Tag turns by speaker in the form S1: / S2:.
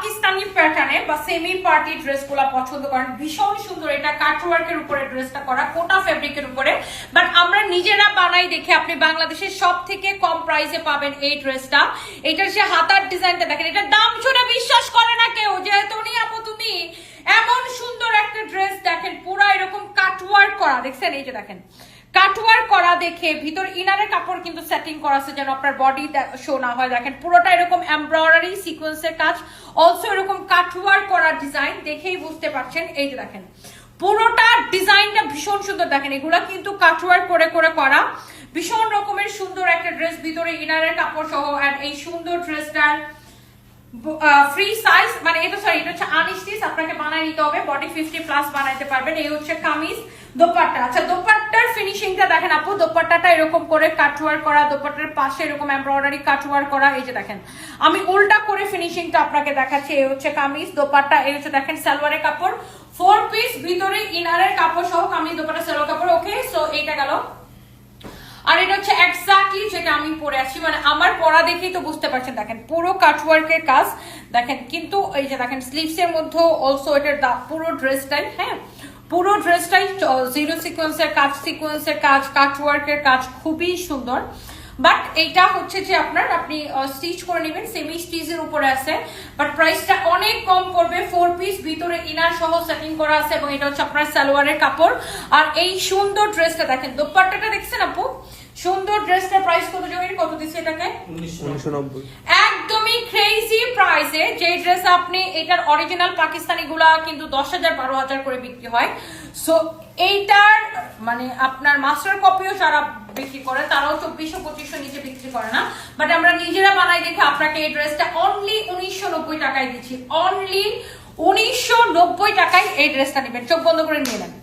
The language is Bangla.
S1: পাকিস্তানি প্যাটার্নে বা সেমি পার্টি ড্রেসগুলো পছন্দ করেন। ভীষণ সুন্দর। এটা কাটওয়ার্কের উপরে ড্রেসটা করা, কোটা ফেব্রিকের উপরে। বাট আমরা নিজেরা বানাই দেখে আপনি বাংলাদেশের সব থেকে কম প্রাইসে পাবেন এই ড্রেসটা এটার যে হাতার ডিজাইনটা দেখেন। এটার দাম শুনে বিশ্বাস করে না কেউ, যেহেতু নি আপু তুমি, এমন সুন্দর একটা ড্রেস দেখেন, পুরো এরকম কাটওয়ার্ক করা। দেখছেন? এই যে দেখেন। কাটওয়ার করা দেখে ভিতর ইনারের কাপড় কিন্তু সেটিং করা আছে যেন আপনার বডি শো না হয়। দেখেন, পুরোটা এরকম এমব্রয়ডারি সিকোয়েন্সের কাজ। অলসো এরকম কাটওয়ার করা ডিজাইন দেখেই বুঝতে পারছেন। এই যে দেখেন, পুরোটা ডিজাইনটা ভীষণ সুন্দর। দেখেন, এগুলা কিন্তু কাটওয়ার করে করে করা। ভীষণ রকমের সুন্দর একটা ড্রেস ভিতরে ইনারের কাপড় সহ আর এই সুন্দর ড্রেসটার ফ্রি সাইজ মানে এটা সরি এটা হচ্ছে আনস্টিচ আপনাকে বানায় নিতে হবে। বডি ফিফটি প্লাস বানাইতে পারবেন। এই হচ্ছে কামিজ, দোপাট্টা। আচ্ছা দোপাট্টার ফিনিশিংটা দেখেন আপু, দোপাট্টাটা এরকম করে কাটওয়ার করা, দোপাট্টার পাশে এরকম এমব্রয়ডারি কাটওয়ার করা, এই যে দেখেন। আমি উল্টা করে ফিনিশিংটা আপনাকে দেখাচ্ছি, এই হচ্ছে কামিজ, দোপাট্টা, এই হচ্ছে দেখেন সালোয়ারের কাপড়। ফোর পিস ভিতরে ইনারের কাপড় সহ কামিজ, দোপাট্টা, সালোয়ার কাপড় ওকে সো এইটা গেল। আর এটা হচ্ছে এক্স্যাক্টলি যেটা আমি পরে আছি মানে আমার পরা দেখেই তো বুঝতে পারছেন, দেখেন, পুরো কাটওয়ার্কের কাজ। দেখেন, কিন্তু এই যে দেখেন স্লিভস এর মধ্যে অলসো এটার পুরো ড্রেসটাই হ্যাঁ? পুরো ড্রেসটাই জিরো সিকোয়েন্সের কাজ সিকোয়েন্সের কাজ কাটওয়ার্কের কাজ খুবই সুন্দর। বাট এইটা হচ্ছে যে আপনার আপনি স্টিচ করে নেবেন সেমি স্টিচের উপরে আছে। বাট প্রাইসটা অনেক কম পড়বে ফোর পিস ভিতরে ইনার সহ সেটিং করা আছে এবং এটা হচ্ছে আপনার সালোয়ারের কাপড়। আর এই সুন্দর ড্রেসটা দেখেন দোপাট্টাটা দেখছেন আপু? সুন্দর ড্রেসটার প্রাইস কত জমির কত দিচ্ছে এটাকে?
S2: উনিশশো নব্বই।
S1: ক্রেজি প্রাইসে যে ড্রেস আপনি এটার অরিজিনাল পাকিস্তানি গুলা কিন্তু দশ হাজার বারো হাজার করে বিক্রি হয়। সো এইটার মানে আপনার মাস্টার কপিও যারা বিক্রি করে, তারাও চব্বিশশো, পঁচিশশো নিচে বিক্রি করে না। বাট আমরা নিজেরা বানাই দেখে আপনাকে এই ড্রেসটা অনলি উনিশশো নব্বই টাকায় দিচ্ছি। অনলি উনিশশো নব্বই টাকায় এই ড্রেসটা নেবেন। চোখ বন্ধ করে নিয়ে নেন।